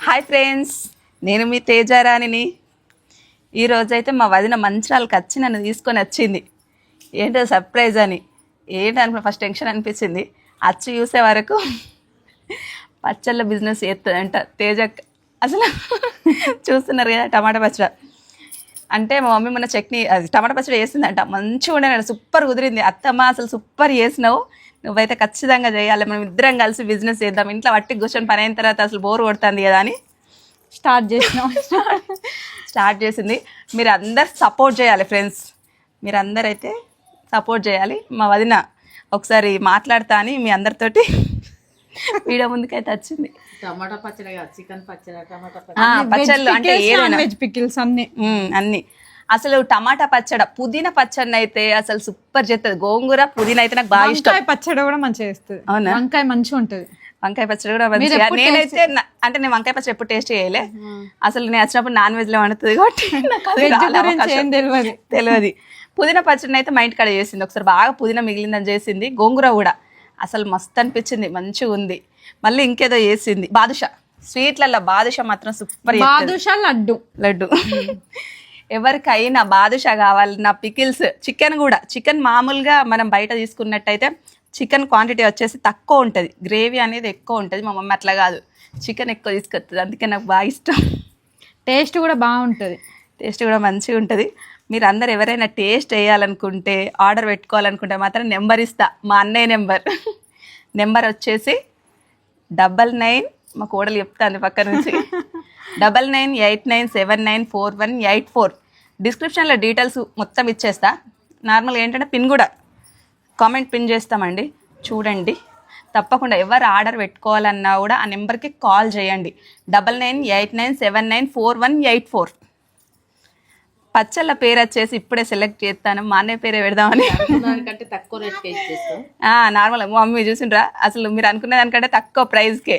Hi friends నేను మీ తేజారాణిని. ఈరోజైతే మా వదిన మంచిరాలకు వచ్చి నన్ను తీసుకొని వచ్చింది. ఏంటో సర్ప్రైజ్ అని. ఏంటని ఫస్ట్ టెన్షన్ అనిపించింది. వచ్చి చూసే వరకు పచ్చళ్ళ బిజినెస్ చేస్తుందంట తేజ అసలు చూస్తున్నారు కదా టమాటా పచ్చడి. అంటే మా మమ్మీ మొన్న చట్నీ అది టమాటా పచ్చడి వేసిందంట మంచిగా ఉండే సూపర్ కుదిరింది. అత్తమ్మ అసలు సూపర్ చేసినావు. నువ్వైతే ఖచ్చితంగా చేయాలి. మనం ఇద్దరం కలిసి బిజినెస్ చేద్దాం. ఇంట్లో వట్టి కూర్చొని పని అయిన తర్వాత అసలు బోర్ కొడుతుంది కదా అని స్టార్ట్ చేసినాం. స్టార్ట్ చేసింది. మీరు అందరు సపోర్ట్ చేయాలి ఫ్రెండ్స్ మీరు అందరైతే సపోర్ట్ చేయాలి. మా వదిన ఒకసారి మాట్లాడతా అని మీ అందరితోటి వీడియో ముందుకైతే వచ్చింది. టమాటా పచ్చడి చికెన్ పచ్చడి టమాటా పచ్చళ్ళు అంటే ఏదైనా. వెజ్ పికిల్స్ అన్ని. ఉమ్, అన్ని. అసలు టమాటా పచ్చడి పుదీనా పచ్చడి అయితే అసలు సూపర్ చేస్తుంది. గోంగూర పుదీనా అయితే నాకు బాగా ఇష్టం. పచ్చడి కూడా మంచిగా చేస్తుంది. అవునా? వంకాయ మంచిగా ఉంటది. వంకాయ పచ్చడి కూడా మంచిగా. నేనైతే అంటే నేను వంకాయ పచ్చడి ఎప్పుడు టేస్ట్ చేయలే. అసలు నేను వచ్చినప్పుడు నాన్ వెజ్లో వండుతుంది కాబట్టి తెలియదు పుదీనా పచ్చడిని అయితే మా ఇంటికాడ చేసింది. ఒకసారి బాగా పుదీనా మిగిలిందని చేసింది. గోంగూర కూడా. అసలు మస్తు అనిపించింది. మంచిగా ఉంది. మళ్ళీ ఇంకేదో చేసింది. బాదుషా. స్వీట్లలో బాదుషా మాత్రం సూపర్ బాదుషా లడ్డు. లడ్డు. ఎవరికైనా బాదుషా కావాలి నా పికిల్స్ చికెన్ కూడా. చికెన్ మామూలుగా మనం బయట తీసుకున్నట్టయితే చికెన్ క్వాంటిటీ వచ్చేసి తక్కువ ఉంటుంది. గ్రేవీ అనేది ఎక్కువ ఉంటుంది. మా మమ్మీ అట్లా కాదు. చికెన్ ఎక్కువ తీసుకొస్తుంది. అందుకే నాకు బాగా ఇష్టం. టేస్ట్ కూడా బాగుంటది. టేస్ట్ కూడా మంచిగా ఉంటుంది. మీరు అందరు ఎవరైనా టేస్ట్ వేయాలనుకుంటే ఆర్డర్ పెట్టుకోవాలనుకుంటే మాత్రం నెంబర్ ఇస్తా. మా అన్నయ్య నెంబర్. నెంబర్ వచ్చేసి డబల్ నైన్ మా కోడలు చెప్తాను పక్క నుంచి. Double nine eight nine seven nine four one eight four. డిస్క్రిప్షన్లో డీటెయిల్స్ మొత్తం ఇచ్చేస్తా. నార్మల్గా ఏంటంటే పిన్ కూడా కామెంట్ పిన్ చేస్తామండి. చూడండి. తప్పకుండా ఎవరు ఆర్డర్ పెట్టుకోవాలన్నా కూడా ఆ నెంబర్కి కాల్ చేయండి. Double nine eight nine seven nine four one eight four. పచ్చళ్ళ పేరు వచ్చేసి ఇప్పుడే సెలెక్ట్ చేస్తాను. మా అన్నయ్య పేరే పెడదామని. దానికంటే తక్కువ రేట్కి నార్మల్. మమ్మీ చూసిండ్రా? అసలు మీరు అనుకునే దానికంటే తక్కువ ప్రైస్కే.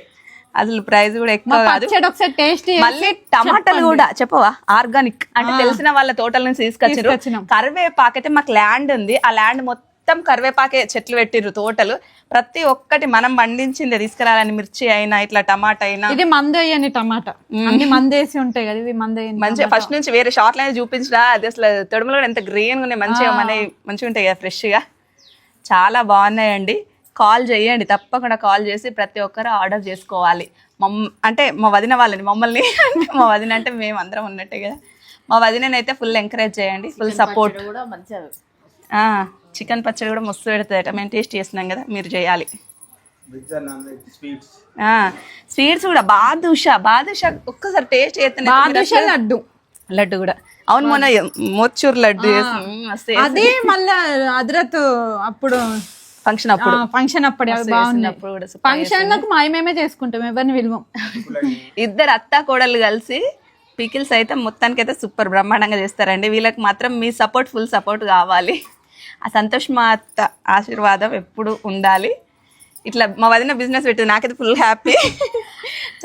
అసలు ప్రైస్ కూడా ఎక్కువ కాదు. ఒకసారి టేస్ట్ మళ్ళీ టమాటాలు కూడా చెప్పవా? ఆర్గానిక్ అంటే తెలిసిన వాళ్ళ తోటల నుంచి తీసుకొచ్చారు. కరివేపాకు అయితే మాకు ల్యాండ్ ఉంది. ఆ ల్యాండ్ మొత్తం కరివేపాకే చెట్లు పెట్టిర్రు తోటలు. ప్రతి ఒక్కటి మనం పండించింది తీసుకురాలని మిర్చి అయినా ఇట్లా టమాటా అయినా. ఇది మందు అయ్యని టమాటా. అన్ని మందు వేసి ఉంటాయి కదా ఇవి మందు అయ్యని మంచిగా ఫస్ట్ నుంచి వేరే షార్ట్ లైన్ చూపించరా అది అసలు తొడుములు కూడా ఎంత గ్రీన్ ఉన్నాయి మంచిగా మన మంచిగా ఉంటాయి కదా ఫ్రెష్గా చాలా బాగున్నాయండి. కాల్ చేయండి తప్పకుండా కాల్ చేసి ప్రతి ఒక్కరు ఆర్డర్ చేసుకోవాలి. మమ్ అంటే మా వదిన వాళ్ళని మమ్మల్ని అంటే మా వదిన అంటే మేము అందరం ఉన్నట్టే కదా. మా వదినైతే ఫుల్ ఎంకరేజ్ చేయండి ఫుల్ సపోర్ట్ కూడా మంచిగా చికెన్ పచ్చడి కూడా మస్తు పెడుతుందట మేము టేస్ట్ చేస్తున్నాం కదా మీరు చేయాలి. స్వీట్స్ కూడా బాదుషా బాదుషా ఒక్కసారి టేస్ట్ చేస్తే బాదుషా లడ్డు. లడ్డు కూడా. అవును మొన్న మోచూర్ లడ్డు అది మళ్ళా అద్రత్ అప్పుడు ఫంక్షన్ అప్పుడు. ఫంక్షన్ అప్పుడు super ఫంక్షన్లకు మాయమేమే చేసుకుంటాం ఎవరిని విలువం ఇద్దరు అత్త కోడలు కలిసి పికిల్స్ అయితే మొత్తానికి అయితే సూపర్ బ్రహ్మాండంగా చేస్తారండి. వీళ్ళకి మాత్రం మీ సపోర్ట్ ఫుల్ సపోర్ట్ కావాలి. ఆ సంతోష్ మా అత్త ఆశీర్వాదం ఎప్పుడు ఉండాలి. ఇట్లా మా వదిన బిజినెస్ పెట్టింది నాకైతే ఫుల్ హ్యాపీ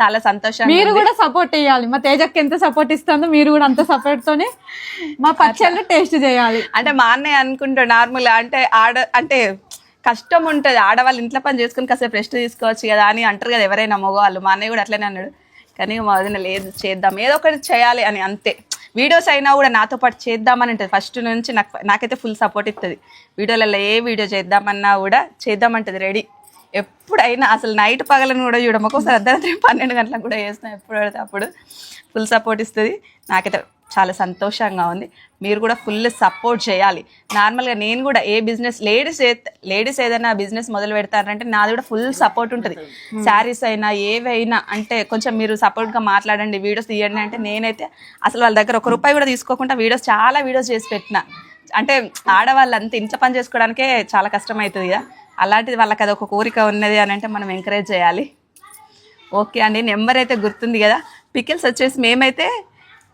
చాలా సంతోషంగా మీరు. కూడా సపోర్ట్ చేయాలి మా తేజకి ఎంత సపోర్ట్ ఇస్తుందో మీరు కూడా అంత సపోర్ట్ తోనే మా పచ్చళ్ళు టేస్ట్ చేయాలి. అంటే మా అన్నయ్య అనుకుంటాడు నార్మల్ అంటే ఆడ అంటే కష్టం ఉంటుంది. ఆడవాళ్ళు ఇంట్లో పని చేసుకుని కాసేపు రెస్ట్ తీసుకోవచ్చు కదా అని అంటారు కదా ఎవరైనా మగవాళ్ళు. మా అన్నయ్య కూడా అట్లనే అన్నాడు. కానీ మా వదిన లేదు చేద్దాం. ఏదో ఒకటి చేయాలి అని అంతే. వీడియోస్ అయినా కూడా నాతో పాటు చేద్దామని ఉంటుంది. ఫస్ట్ నుంచి నాకు నాకైతే ఫుల్ సపోర్ట్ ఇస్తుంది. వీడియోలలో ఏ వీడియో చేద్దామన్నా కూడా చేద్దామంటది రెడీ ఎప్పుడైనా అసలు నైట్ పగలను కూడా చూడము. ఒకసారి అర్ధరాత్రి పన్నెండు గంటలకు కూడా చేస్తాం. ఎప్పుడు పడితే అప్పుడు. ఫుల్ సపోర్ట్ ఇస్తుంది. నాకైతే చాలా సంతోషంగా ఉంది. మీరు కూడా ఫుల్ సపోర్ట్ చేయాలి. నార్మల్గా నేను కూడా ఏ బిజినెస్ లేడీస్ లేడీస్ ఏదైనా బిజినెస్ మొదలు పెడతారంటే నాది కూడా ఫుల్ సపోర్ట్ ఉంటుంది. శారీస్ అయినా ఏవైనా అంటే కొంచెం మీరు సపోర్ట్గా మాట్లాడండి వీడియోస్ తీయండి అంటే నేనైతే అసలు వాళ్ళ దగ్గర ఒక రూపాయి కూడా తీసుకోకుండా వీడియోస్ చాలా వీడియోస్ చేసి పెట్టిన. అంటే ఆడవాళ్ళు అంత ఇంత పని చేసుకోవడానికే చాలా కష్టం అవుతుంది కదా. అలాంటిది వాళ్ళకి అది ఒక కోరిక ఉన్నది అని అంటే మనం ఎంకరేజ్ చేయాలి. ఓకే అండి నెంబర్ అయితే గుర్తుంది కదా. పికిల్స్ వచ్చేసి మేమైతే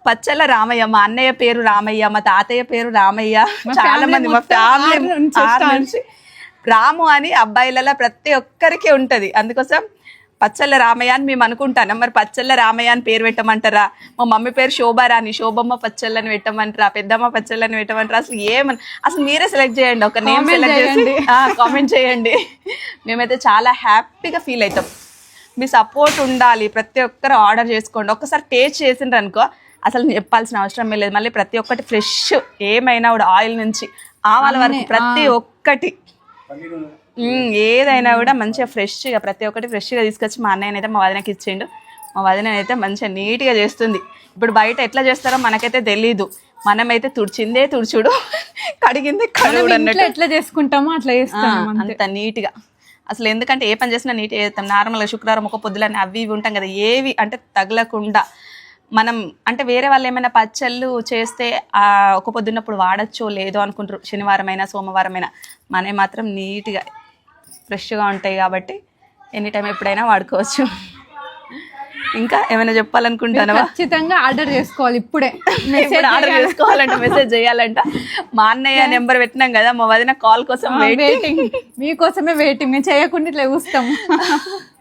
పచ్చల రామయ్య మా అన్నయ్య పేరు రామయ్య మా తాతయ్య పేరు రామయ్య. చాలా మంది మా ఫ్యామిలీ నుంచి రాము అని అబ్బాయిలలో ప్రతి ఒక్కరికి ఉంటది. అందుకోసం పచ్చళ్ళ రామయ్య అని మేము అనుకుంటాను. మరి పచ్చళ్ళ రామయ్య అని పేరు పెట్టమంటారా? మా మమ్మీ పేరు శోభారాణి. శోభమ్మ పచ్చళ్ళని పెట్టమంటారా? పెద్దమ్మ పచ్చళ్ళని పెట్టమంటారా? అసలు ఏమని అసలు మీరే సెలెక్ట్ చేయండి. ఒక నేమ్ సెలెక్ట్ చేసి చేయండి. కామెంట్ చేయండి. మేమైతే చాలా హ్యాపీగా ఫీల్ అవుతాం. మీ సపోర్ట్ ఉండాలి. ప్రతి ఒక్కరు ఆర్డర్ చేసుకోండి. ఒక్కసారి టేస్ట్ చేసిండ్రు అనుకో అసలు చెప్పాల్సిన అవసరం లేదు. మళ్ళీ ప్రతి ఒక్కటి ఫ్రెష్ ఏమైనా కూడా ఆయిల్ నుంచి ఆవాల వరకు ప్రతి ఒక్కటి. ఏదైనా కూడా మంచిగా ఫ్రెష్గా ప్రతి ఒక్కటి ఫ్రెష్గా తీసుకొచ్చి మా అన్నయ్యని అయితే మా వదినకి ఇచ్చిండు. మా వదిన అయితే మంచిగా నీట్గా చేస్తుంది. ఇప్పుడు బయట ఎట్లా చేస్తారో మనకైతే తెలీదు. మనమైతే తుడిచిందే తుడుచుడు. కడిగిందే కడుగుడు అన్నట్టు. ఎట్లా చేసుకుంటామో అట్లా చేస్తాం అంతే. అంత నీట్గా. అసలు ఎందుకంటే ఏ పని చేసినా నీట్గా చేస్తాం. నార్మల్గా శుక్రవారం ఒక పొద్దులని అవి ఇవి ఉంటాం కదా. ఏవి అంటే తగలకుండా మనం అంటే వేరే వాళ్ళు ఏమైనా పచ్చళ్ళు చేస్తే ఆ ఒక పొద్దున్నప్పుడు వాడచ్చో లేదో అనుకుంటారు. శనివారం అయినా సోమవారం అయినా మనవి మాత్రం నీట్గా ఫ్రెష్గా ఉంటాయి కాబట్టి ఎనీ టైం ఎప్పుడైనా వాడుకోవచ్చు. ఇంకా ఏమైనా చెప్పాలనుకుంటానవా ఖచ్చితంగా ఆర్డర్ చేసుకోవాలి ఇప్పుడే. ఇప్పుడు ఆర్డర్ చేసుకోవాలంట మెసేజ్ చేయాలంట. మా అన్నయ్య నెంబర్ పెట్టినాం కదా మా వదిన కాల్ కోసం వెయిట్ వెయిటింగ్ మీకోసమే వెయిటింగ్ మేము చేయకుండా ఇట్లా చూస్తాం.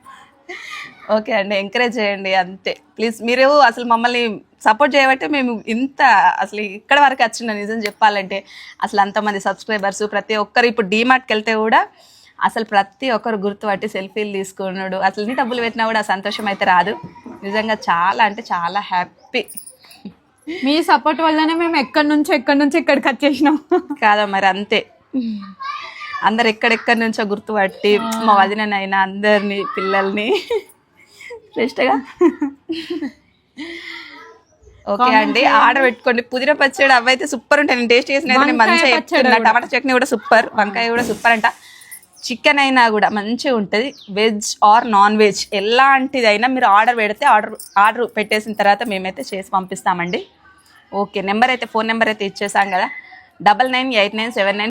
ఓకే అండి ఎంకరేజ్ చేయండి అంతే. ప్లీజ్ మీరు అసలు మమ్మల్ని సపోర్ట్ చేయబట్టే మేము ఇంత అసలు ఇక్కడ వరకు వచ్చిన నిజం చెప్పాలంటే అసలు అంతమంది సబ్స్క్రైబర్స్ ప్రతి ఒక్కరు ఇప్పుడు డీమార్ట్కి వెళ్తే కూడా అసలు ప్రతి ఒక్కరు గుర్తుపట్టి సెల్ఫీలు తీసుకున్నాడు. అసలు ఎన్ని డబ్బులు పెట్టినా కూడా సంతోషం అయితే రాదు. నిజంగా చాలా అంటే చాలా హ్యాపీ మీ సపోర్ట్ వల్లనే మేము ఎక్కడి నుంచో ఎక్కడి నుంచో ఇక్కడికి వచ్చేసినాం. కాదా మరి అంతే. అందరు ఎక్కడెక్కడి నుంచో గుర్తుపట్టి మా వదిననైనా అందరినీ పిల్లల్ని. శ్రేష్టగా? ఓకే అండి ఆర్డర్ పెట్టుకోండి. పుదీనా పచ్చడి అవైతే సూపర్ ఉంటాయి. నేను టేస్ట్ చేసిన అయితే మంచిగా చెప్తున్నా. టమాటా చట్నీ కూడా సూపర్ వంకాయ కూడా సూపర్ అంట. చికెన్ అయినా కూడా మంచిగా ఉంటుంది. వెజ్ ఆర్ నాన్ వెజ్ ఎలాంటిదైనా మీరు ఆర్డర్ పెడితే ఆర్డర్ ఆర్డర్ పెట్టేసిన తర్వాత మేమైతే చేసి పంపిస్తామండి. ఓకే నెంబర్ అయితే ఫోన్ నెంబర్ అయితే ఇచ్చేసాం కదా. Double nine eight nine seven nine